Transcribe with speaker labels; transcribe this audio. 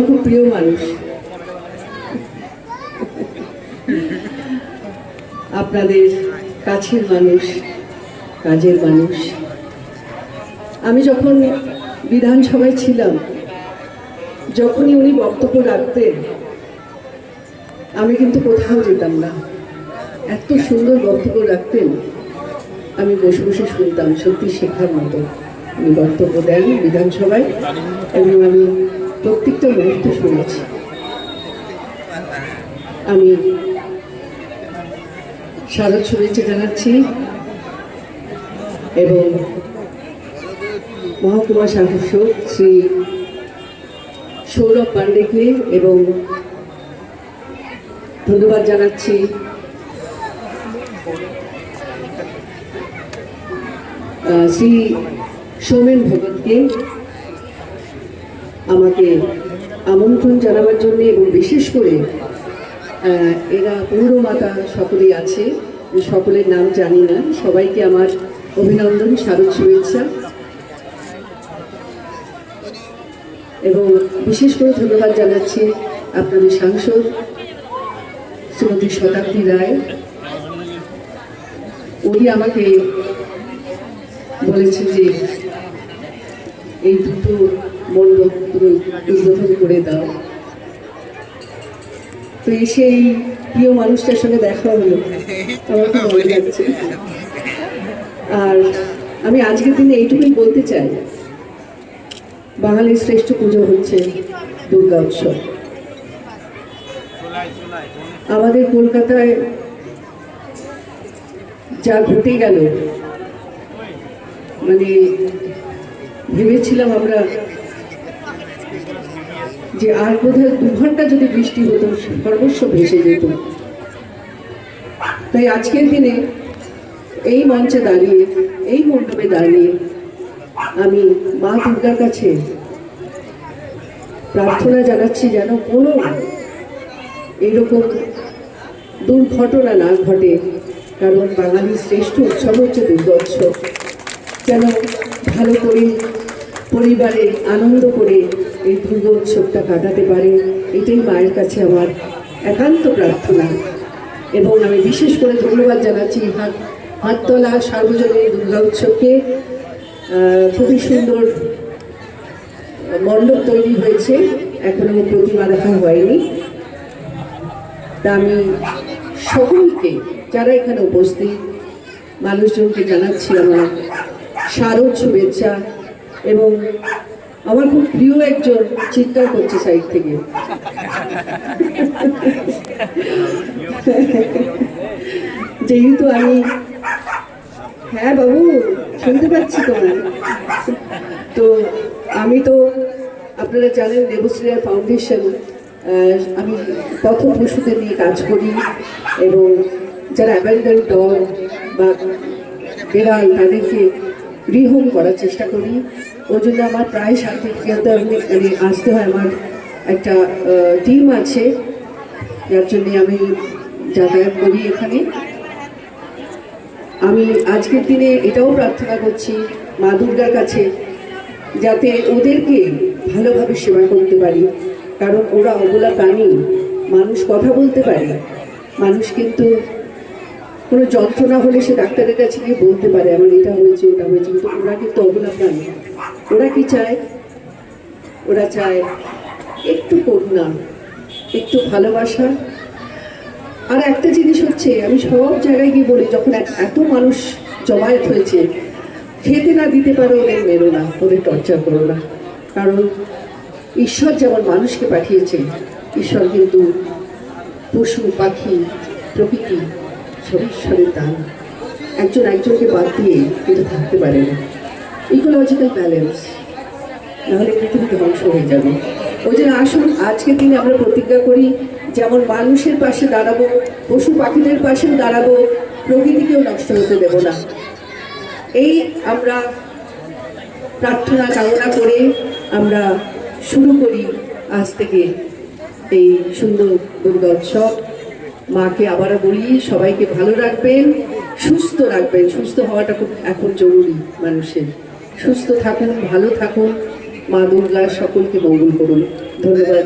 Speaker 1: আমার খুব প্রিয় মানুষ। আপনাদের কাছের মানুষ, কাজের মানুষ। আমি যখন বিধানসভায় ছিলাম, যখনই উনি বক্তব্য রাখতেন, আমি কিন্তু কোথাও যেতাম না। এত সুন্দর বক্তব্য রাখতেন, আমি বসে বসে শুনতাম, সত্যি শেখার মতো। উনি বক্তব্য দেন বিধানসভায়, এবং আমি প্রত্যেকটা মুহূর্ত শুনেছি আমি শারদ শুভেচ্ছা জানাচ্ছি এবং মহকুমা শাসক শ্রী সৌরভ পাণ্ডেকে এবং ধন্যবাদ জানাচ্ছি। শ্রী সৌমেন ভগতকে আমাকে আমন্ত্রণ জানাবার জন্য এবং বিশেষ করে এরা পৌরমাতা সকলেই আছে, সকলের নাম জানি না, সবাইকে আমার অভিনন্দন শারদ শুভেচ্ছা। এবং বিশেষ করে ধন্যবাদ জানাচ্ছি আপনাদের সাংসদ শ্রীমতী শতাব্দী রায়। উনি আমাকে বলেছে যে এই দুটো মণ্ডপ তুমি উদ্বোধন করে দাও। তো এসে এই প্রিয় মানুষটার সঙ্গে দেখা হলো। আর আমি আজকের দিনে এইটুকুই বলতে চাই, বাঙালির শ্রেষ্ঠ পুজো হচ্ছে দুর্গা উৎসব। আমাদের কলকাতায় যা ঘটে গেল মানে ভেবেছিলাম আমরা যে আর বোধহয় দু ঘণ্টা যদি বৃষ্টি হতো সর্বস্ব ভেসে যেত। তাই আজকের দিনে এই মঞ্চে দাঁড়িয়ে এই মণ্ডপে দাঁড়িয়ে আমি মা দুর্গার কাছে প্রার্থনা জানাচ্ছি যেন কোনো এরকম দুর্ঘটনা না ঘটে কারণ বাঙালির শ্রেষ্ঠ উৎসব হচ্ছে দুর্গা উৎসব যেন ভালো করে পরিবারে আনন্দ করে এই দুর্গা উৎসবটা কাটাতে পারে, এটাই মায়ের কাছে আমার একান্ত প্রার্থনা। এবং আমি বিশেষ করে ধন্যবাদ জানাচ্ছি হাত, হাততলা সার্বজনীন দুর্গা উৎসবকে খুবই সুন্দর মণ্ডপ তৈরি হয়েছে, এখনও প্রতিমা দেখা হয়নি। তা আমি সকলকে, যারা এখানে উপস্থিত, মানুষজনকে জানাচ্ছি আমার শারদ শুভেচ্ছা এবং আমার খুব প্রিয় একজন চিৎকার করছে সাইড থেকে। যেহেতু আমি হ্যাঁ বাবু, শুনতে পাচ্ছি তোমার তো আমি তো আপনারা জানেন দেবশ্রীয়া ফাউন্ডেশন আমি পথ পশুদের নিয়ে কাজ করি এবং যারা অ্যাভেন্ডার ডগ বা বেড়াল, তাদেরকে রিহোম করার চেষ্টা করি। ওই জন্য আমার প্রায় সার্টিফিকেট মানে আসতে হয়। আমার একটা টিম আছে, যার জন্যে আমি যাতায়াত করি এখানে। আমি আজকের দিনে এটাও প্রার্থনা করছি মা দুর্গার কাছে, যাতে ওদেরকে ভালোভাবে সেবা করতে পারি। কারণ ওরা অবলা প্রাণী, মানুষ কথা বলতে পারে। মানুষ কিন্তু কোনো যন্ত্রণা হলে সে ডাক্তারের কাছে গিয়ে বলতে পারে। আমার এটা হয়েছে, ওটা হয়েছে, কিন্তু ওরা কিন্তু অবলা প্রাণী। ওরা কি চায়? ওরা চায় একটু করুণা, একটু ভালোবাসা। আর একটা জিনিস হচ্ছে, আমি সব জায়গায় গিয়ে বলি, যখন এত- মানুষ জমায়েত হয়েছে, খেতে না দিতে পারো ওদের মেরো না, ওদের টর্চার করো না। কারণ ঈশ্বর যেমন মানুষকে পাঠিয়েছে, ঈশ্বর কিন্তু পশু, পাখি, প্রকৃতি, সব ঈশ্বরের দান। একজন একজনকে বাদ দিয়ে কিন্তু থাকতে পারে না। ইকোলজিক্যাল ব্যালেন্স নাহলে পৃথিবীতে ধ্বংস হয়ে যাবে। ওই জন্য আসুন, আজকের দিনে আমরা প্রতিজ্ঞা করি, যেমন মানুষের পাশে দাঁড়াবো, পশু পাখিদের পাশেও দাঁড়াবো, প্রকৃতিকেও নষ্ট হতে দেব না। এই আমরা প্রার্থনা, কামনা করে আমরা শুরু করি আজ থেকে এই সুন্দর দুর্গা উৎসব। মাকে আবারও বলি, সবাইকে ভালো রাখবেন, সুস্থ রাখবেন। সুস্থ হওয়াটা খুব এখন জরুরি মানুষের। সুস্থ থাকুন ভালো থাকুন। মা দুর্গা সকলকে মঙ্গল করুন। ধন্যবাদ।